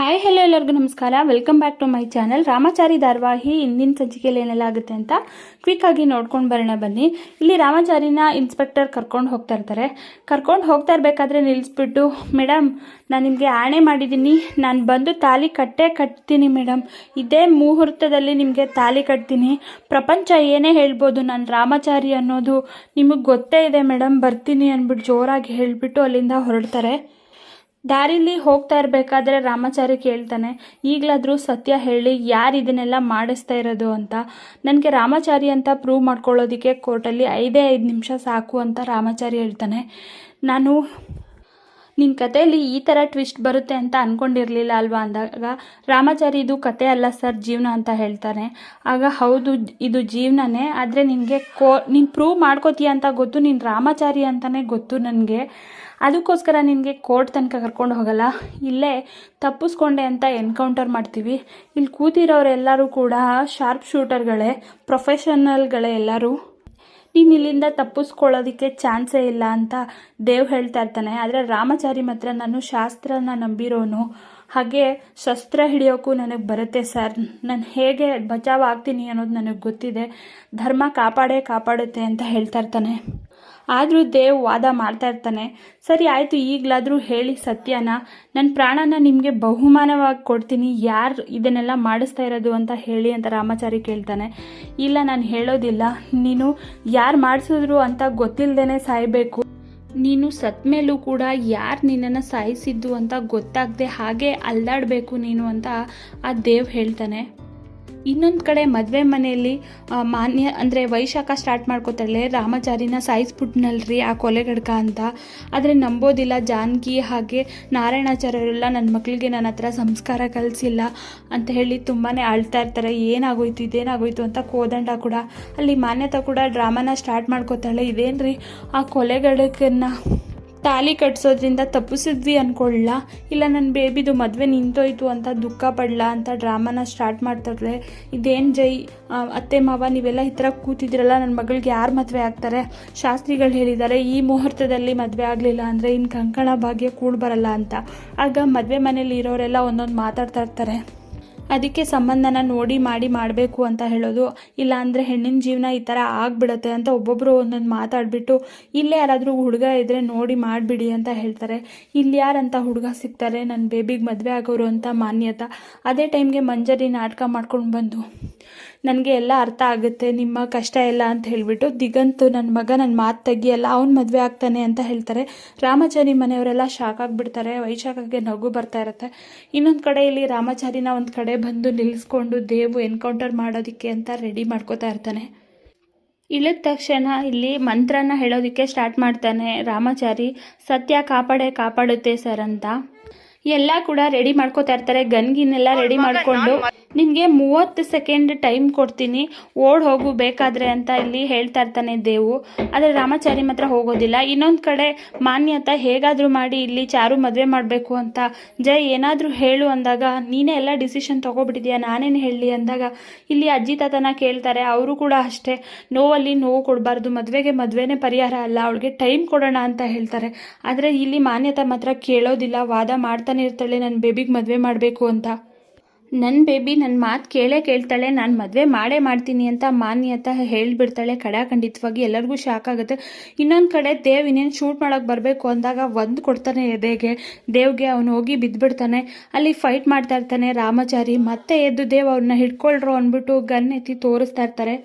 Hi hello ಎಲ್ಲರಿಗೂ ನಮಸ್ಕಾರ. Welcome back to my channel Ramachari ಧಾರಾವಾಹಿ ಇಂದಿನ ಸಂಚಿಕೆಯಲ್ಲಿ ಏನೆಲ್ಲ ಆಗುತ್ತೆ ಅಂತ ಕ್ವಿಕ್ ಆಗಿ ನೋಡ್ಕೊಂಡು ಬರೋಣ ಬನ್ನಿ. ಇಲ್ಲಿ ರಾಮಾಚಾರಿನ ಇನ್ಸ್ಪೆಕ್ಟರ್ ಕರ್ಕೊಂಡು ಹೋಗ್ತಾ ಇರ್ತಾರೆ. ಕರ್ಕೊಂಡು ಹೋಗ್ತಾ ಇರಬೇಕಾದ್ರೆ ನಿಲ್ಲಿಸ್ಬಿಟ್ಟು ಮೇಡಮ್ ನಾನು ನಿಮಗೆ ಆಣೆ ಮಾಡಿದ್ದೀನಿ ನಾನು ಬಂದು ತಾಲಿ ಕಟ್ಟೇ ಕಟ್ತೀನಿ ಮೇಡಮ್ ಇದೇ ಮುಹೂರ್ತದಲ್ಲಿ ನಿಮಗೆ ತಾಲಿ ಕಟ್ತೀನಿ. ಪ್ರಪಂಚ ಏನೇ ಹೇಳ್ಬೋದು ನಾನು ರಾಮಾಚಾರಿ ಅನ್ನೋದು ನಿಮಗೆ ಗೊತ್ತೇ ಇದೆ ಮೇಡಮ್ ಬರ್ತೀನಿ ಅಂದ್ಬಿಟ್ಟು ಜೋರಾಗಿ ಹೇಳಿಬಿಟ್ಟು ಅಲ್ಲಿಂದ ಹೊರಡ್ತಾರೆ. ದಾರಿಲಿ ಹೋಗ್ತಾ ಇರಬೇಕಾದ್ರೆ ರಾಮಾಚಾರಿ ಕೇಳ್ತಾನೆ, ಈಗಲಾದರೂ ಸತ್ಯ ಹೇಳಿ ಯಾರು ಇದನ್ನೆಲ್ಲ ಮಾಡಿಸ್ತಾ ಇರೋದು ಅಂತ. ನನಗೆ ರಾಮಾಚಾರಿ ಅಂತ ಪ್ರೂವ್ ಮಾಡ್ಕೊಳ್ಳೋದಕ್ಕೆ ಕೋರ್ಟಲ್ಲಿ ಐದೇ ಐದು ನಿಮಿಷ ಸಾಕು ಅಂತ ರಾಮಾಚಾರಿ ಹೇಳ್ತಾನೆ. ನಾನು ನಿನ್ನ ಕಥೆಯಲ್ಲಿ ಈ ಥರ ಟ್ವಿಸ್ಟ್ ಬರುತ್ತೆ ಅಂತ ಅಂದ್ಕೊಂಡಿರಲಿಲ್ಲ ಅಲ್ವಾ ಅಂದಾಗ, ರಾಮಾಚಾರಿ ಇದು ಕತೆ ಅಲ್ಲ ಸರ್, ಜೀವನ ಅಂತ ಹೇಳ್ತಾನೆ. ಆಗ ಹೌದು, ಇದು ಜೀವನನೇ, ಆದರೆ ನಿನಗೆ ಕೋ ನೀನು ಪ್ರೂವ್ ಮಾಡ್ಕೋತೀಯ ಅಂತ ಗೊತ್ತು, ನೀನು ರಾಮಾಚಾರಿ ಅಂತಲೇ ಗೊತ್ತು ನನಗೆ. ಅದಕ್ಕೋಸ್ಕರ ನಿನಗೆ ಕೋರ್ಟ್ ತನಕ ಕರ್ಕೊಂಡು ಹೋಗಲ್ಲ. ಇಲ್ಲೇ ತಪ್ಪಿಸ್ಕೊಂಡೆ ಅಂತ ಎನ್ಕೌಂಟರ್ ಮಾಡ್ತೀವಿ. ಇಲ್ಲಿ ಕೂತಿರೋರೆಲ್ಲರೂ ಕೂಡ ಶಾರ್ಪ್ ಶೂಟರ್ಗಳೇ, ಪ್ರೊಫೆಷನಲ್ಗಳೇ ಎಲ್ಲರೂ. ನೀನು ಇಲ್ಲಿಂದ ತಪ್ಪಿಸ್ಕೊಳ್ಳೋದಕ್ಕೆ ಚಾನ್ಸೇ ಇಲ್ಲ ಅಂತ ದೇವ್ ಹೇಳ್ತಾ ಇರ್ತಾನೆ. ಆದರೆ ರಾಮಚಾರಿ ಮಾತ್ರ ನಾನು ಶಾಸ್ತ್ರನ ನಂಬಿರೋನು. ಹಾಗೆ ಶಸ್ತ್ರ ಹಿಡಿಯೋಕ್ಕೂ ನನಗೆ ಬರುತ್ತೆ ಸರ್. ನಾನು ಹೇಗೆ ಬಚಾವ್ ಆಗ್ತೀನಿ ಅನ್ನೋದು ನನಗೆ ಗೊತ್ತಿದೆ. ಧರ್ಮ ಕಾಪಾಡೇ ಕಾಪಾಡುತ್ತೆ ಅಂತ ಹೇಳ್ತಾ ಇರ್ತಾನೆ. ಆದರೂ ದೇವ್ ವಾದ ಮಾಡ್ತಾ ಇರ್ತಾನೆ. ಸರಿ, ಆಯಿತು, ಈಗಲಾದರೂ ಹೇಳಿ ಸತ್ಯನ. ನನ್ನ ಪ್ರಾಣನ ನಿಮಗೆ ಬಹುಮಾನವಾಗಿ ಕೊಡ್ತೀನಿ. ಯಾರು ಇದನ್ನೆಲ್ಲ ಮಾಡಿಸ್ತಾ ಇರೋದು ಅಂತ ಹೇಳಿ ಅಂತ ರಾಮಾಚಾರಿ ಕೇಳ್ತಾನೆ. ಇಲ್ಲ, ನಾನು ಹೇಳೋದಿಲ್ಲ. ನೀನು ಯಾರು ಮಾಡಿಸಿದ್ರು ಅಂತ ಗೊತ್ತಿಲ್ಲದೇ ಸಾಯಬೇಕು. ನೀನು ಸತ್ ಮೇಲೂ ಕೂಡ ಯಾರು ನಿನ್ನನ್ನು ಸಾಯಿಸಿದ್ದು ಅಂತ ಗೊತ್ತಾಗದೆ ಹಾಗೆ ಅಲ್ದಾಡಬೇಕು ನೀನು ಅಂತ ಆ ದೇವ್ ಹೇಳ್ತಾನೆ. ಇನ್ನೊಂದು ಕಡೆ ಮದುವೆ ಮನೆಯಲ್ಲಿ ಮಾನ್ಯ, ಅಂದರೆ ವೈಶಾಖ ಸ್ಟಾರ್ಟ್ ಮಾಡ್ಕೋತಾಳೆ, ರಾಮಾಚಾರಿನ ಸಾಯಿಸ್ಬಿಟ್ನಲ್ರಿ ಆ ಕೊಲೆಗಡ್ಕ ಅಂತ. ಆದರೆ ನಂಬೋದಿಲ್ಲ, ಜಾನಕಿ ಹಾಗೆ ನಾರಾಯಣಾಚಾರ್ಯರೆಲ್ಲ ನನ್ನ ಮಕ್ಕಳಿಗೆ ನನ್ನ ಹತ್ರ ಸಂಸ್ಕಾರ ಕಲಿಸಿಲ್ಲ ಅಂತ ಹೇಳಿ ತುಂಬಾ ಅಳ್ತಾ ಇರ್ತಾರೆ. ಏನಾಗೋಯ್ತು, ಇದೇನಾಗೋಯ್ತು ಅಂತ ಕೋದಂಡ ಕೂಡ, ಅಲ್ಲಿ ಮಾನ್ಯತಾ ಕೂಡ ಡ್ರಾಮಾನ ಸ್ಟಾರ್ಟ್ ಮಾಡ್ಕೋತಾಳೆ. ಇದೇನ್ರಿ ಆ ಕೊಲೆಗಡಕನ್ನ ತಾಲಿ ಕಟ್ಸೋದ್ರಿಂದ ತಪ್ಪಿಸಿದ್ವಿ ಅನ್ಕೊಳ್ಳ ಇಲ್ಲ ನನ್ನ ಬೇಬಿದು ಮದುವೆ ನಿಂತೋಯ್ತು ಅಂತ ದುಃಖ ಪಡ್ಲಾ ಅಂತ ಡ್ರಾಮಾನ ಸ್ಟಾರ್ಟ್ ಮಾಡ್ತಾರೆ ಇದೇನು ಜೈ ಅತ್ತೆ, ಮಾವ, ನೀವೆಲ್ಲ ಈ ಥರ ಕೂತಿದ್ರಲ್ಲ ನನ್ನ ಮಗಳಿಗೆ ಯಾರು ಮದುವೆ ಆಗ್ತಾರೆ? ಶಾಸ್ತ್ರಿಗಳು ಹೇಳಿದ್ದಾರೆ ಈ ಮುಹೂರ್ತದಲ್ಲಿ ಮದುವೆ ಆಗಲಿಲ್ಲ ಅಂದರೆ ಇನ್ನು ಕಂಕಣ ಭಾಗ್ಯ ಕೂಡ ಬರಲ್ಲ ಅಂತ. ಆಗ ಮದುವೆ ಮನೇಲಿ ಇರೋರೆಲ್ಲ ಒಂದೊಂದು ಮಾತಾಡ್ತಾ ಇರ್ತಾರೆ. ಅದಕ್ಕೆ ಸಂಬಂಧನ ನೋಡಿ ಮಾಡಿ ಮಾಡಬೇಕು ಅಂತ ಹೇಳೋದು. ಇಲ್ಲ ಅಂದರೆ ಹೆಣ್ಣಿನ ಜೀವನ ಈ ಥರ ಆಗ್ಬಿಡುತ್ತೆ ಅಂತ ಒಬ್ಬೊಬ್ಬರು ಒಂದೊಂದು ಮಾತಾಡಿಬಿಟ್ಟು ಇಲ್ಲೇ ಯಾರಾದರೂ ಹುಡುಗ ಇದ್ದರೆ ನೋಡಿ ಮಾಡಿಬಿಡಿ ಅಂತ ಹೇಳ್ತಾರೆ. ಇಲ್ಲಿ ಯಾರಂತ ಹುಡುಗ ಸಿಗ್ತಾರೆ? ನನ್ನ ಬೇಬಿಗೆ ಮದುವೆ ಆಗೋರು ಅಂತ ಮಾನ್ಯತಾ. ಅದೇ ಟೈಮ್ಗೆ ಮಂಜರಿ ನಾಟಕ ಮಾಡ್ಕೊಂಡು ಬಂದು. ನನಗೆ ಎಲ್ಲ ಅರ್ಥ ಆಗುತ್ತೆ ನಿಮ್ಮ ಕಷ್ಟ ಎಲ್ಲ ಅಂತ ಹೇಳಿಬಿಟ್ಟು. ದಿಗಂತು ನನ್ನ ಮಗ ನನ್ನ ಮಾತು ತೆಗಿಯಲ್ಲ ಅವ್ನು ಮದುವೆ ಆಗ್ತಾನೆ ಅಂತ ಹೇಳ್ತಾರೆ. ರಾಮಾಚಾರಿ ಮನೆಯವರೆಲ್ಲ ಶಾಕ್ ಆಗಿಬಿಡ್ತಾರೆ ವೈಶಾಖಗೆ ನಗು ಬರ್ತಾ ಇರುತ್ತೆ. ಇನ್ನೊಂದು ಕಡೆ ಇಲ್ಲಿ ರಾಮಾಚಾರಿನ ಒಂದು ಕಡೆ ಬಂದು ನಿಲ್ಲಿಸ್ಕೊಂಡು ದೇವು ಎನ್ಕೌಂಟರ್ ಮಾಡೋದಕ್ಕೆ ಅಂತ ರೆಡಿ ಮಾಡ್ಕೋತಾ ಇರ್ತಾನೆ. ಇಳಿದ ತಕ್ಷಣ ಇಲ್ಲಿ ಮಂತ್ರನ ಹೇಳೋದಕ್ಕೆ ಸ್ಟಾರ್ಟ್ ಮಾಡ್ತಾನೆ ರಾಮಾಚಾರಿ. ಸತ್ಯ ಕಾಪಾಡೆ ಕಾಪಾಡುತ್ತೆ ಸರ್ ಅಂತ. ಎಲ್ಲ ಕೂಡ ರೆಡಿ ಮಾಡ್ಕೋತಾ ಇರ್ತಾರೆ. ಗನ್ಗಿನೆಲ್ಲ ರೆಡಿ ಮಾಡಿಕೊಂಡು. ನಿನಗೆ ಮೂವತ್ತು ಸೆಕೆಂಡ್ ಟೈಮ್ ಕೊಡ್ತೀನಿ. ಓಡ್ ಹೋಗು, ಬೇಕಾದ್ರೆ ಅಂತ ಇಲ್ಲಿ ಹೇಳ್ತಾ ಇರ್ತಾನೆ ದೇವು. ಆದರೆ ರಾಮಾಚಾರಿ ಮಾತ್ರ ಹೋಗೋದಿಲ್ಲ. ಇನ್ನೊಂದು ಕಡೆ ಮಾನ್ಯತ ಹೇಗಾದರೂ ಮಾಡಿ ಇಲ್ಲಿ ಚಾರು ಮದುವೆ ಮಾಡಬೇಕು ಅಂತ. ಜೈ, ಏನಾದರೂ ಹೇಳು ಅಂದಾಗ, ನೀನೇ ಎಲ್ಲ ಡಿಸಿಷನ್ ತೊಗೊಬಿಟ್ಟಿದ್ಯಾ? ನಾನೇನು ಹೇಳಲಿ ಅಂದಾಗ, ಇಲ್ಲಿ ಅಜ್ಜಿ ತಾತನ ಕೇಳ್ತಾರೆ. ಅವರು ಕೂಡ ಅಷ್ಟೇ. ನೋವಲ್ಲಿ ನೋವು ಕೊಡಬಾರ್ದು. ಮದುವೆಗೆ ಮದುವೆನೇ ಪರಿಹಾರ ಅಲ್ಲ. ಅವಳಿಗೆ ಟೈಮ್ ಕೊಡೋಣ ಅಂತ ಹೇಳ್ತಾರೆ. ಆದರೆ ಇಲ್ಲಿ ಮಾನ್ಯತಾ ಮಾತ್ರ ಕೇಳೋದಿಲ್ಲ. ವಾದ ಮಾಡ್ತಾನೆ ಇರ್ತಾಳೆ. ನನ್ನ ಬೇಬಿಗೆ ಮದುವೆ ಮಾಡಬೇಕು ಅಂತ. ನನ್ನ ಬೇಬಿ ನನ್ನ ಮಾತು ಕೇಳೇ ಕೇಳ್ತಾಳೆ, ನಾನು ಮದುವೆ ಮಾಡೇ ಮಾಡ್ತೀನಿ ಅಂತ ಮಾನ್ಯತ ಹೇಳಿಬಿಡ್ತಾಳೆ. ಖಡಾಖಂಡಿತವಾಗಿ ಎಲ್ಲರಿಗೂ ಶಾಕ್ ಆಗುತ್ತೆ. ಇನ್ನೊಂದು ಕಡೆ ದೇವ್ ಇನ್ನೇನು ಶೂಟ್ ಮಾಡೋಕೆ ಬರಬೇಕು ಅಂದಾಗ ಒಂದು ಕೊಡ್ತಾನೆ ಎದೆಗೆ. ದೇವ್ಗೆ ಅವನು ಹೋಗಿ ಬಿದ್ದುಬಿಡ್ತಾನೆ ಅಲ್ಲಿ ಫೈಟ್ ಮಾಡ್ತಾ ಇರ್ತಾನೆ ರಾಮಾಚಾರಿ. ಮತ್ತೆ ಎದ್ದು ದೇವ್ ಅವ್ರನ್ನ ಹಿಡ್ಕೊಳ್ರು ಅಂದ್ಬಿಟ್ಟು ಗನ್ ಎತ್ತಿ ತೋರಿಸ್ತಾ ಇರ್ತಾರೆ.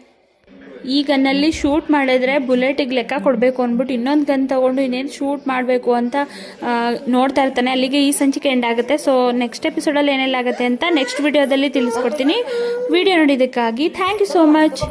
ಈ ಗನ್ನಲ್ಲಿ ಶೂಟ್ ಮಾಡಿದ್ರೆ ಬುಲೆಟಿಗೆ ಲೆಕ್ಕ ಕೊಡಬೇಕು ಅಂದ್ಬಿಟ್ಟು ಇನ್ನೊಂದು ಗನ್ ತಗೊಂಡು ಇನ್ನೇನು ಶೂಟ್ ಮಾಡಬೇಕು ಅಂತ ನೋಡ್ತಾ ಇರ್ತಾನೆ. ಅಲ್ಲಿಗೆ ಈ ಸಂಚಿಕೆ ಎಂಡ್ ಆಗುತ್ತೆ. ಸೊ ನೆಕ್ಸ್ಟ್ ಎಪಿಸೋಡಲ್ಲಿ ಏನೆಲ್ಲ ಆಗುತ್ತೆ ಅಂತ ನೆಕ್ಸ್ಟ್ ವಿಡಿಯೋದಲ್ಲಿ ತಿಳಿಸ್ಕೊಡ್ತೀನಿ. ವಿಡಿಯೋ ನೋಡಿದ್ದಕ್ಕಾಗಿ ಥ್ಯಾಂಕ್ ಯು ಸೋ ಮಚ್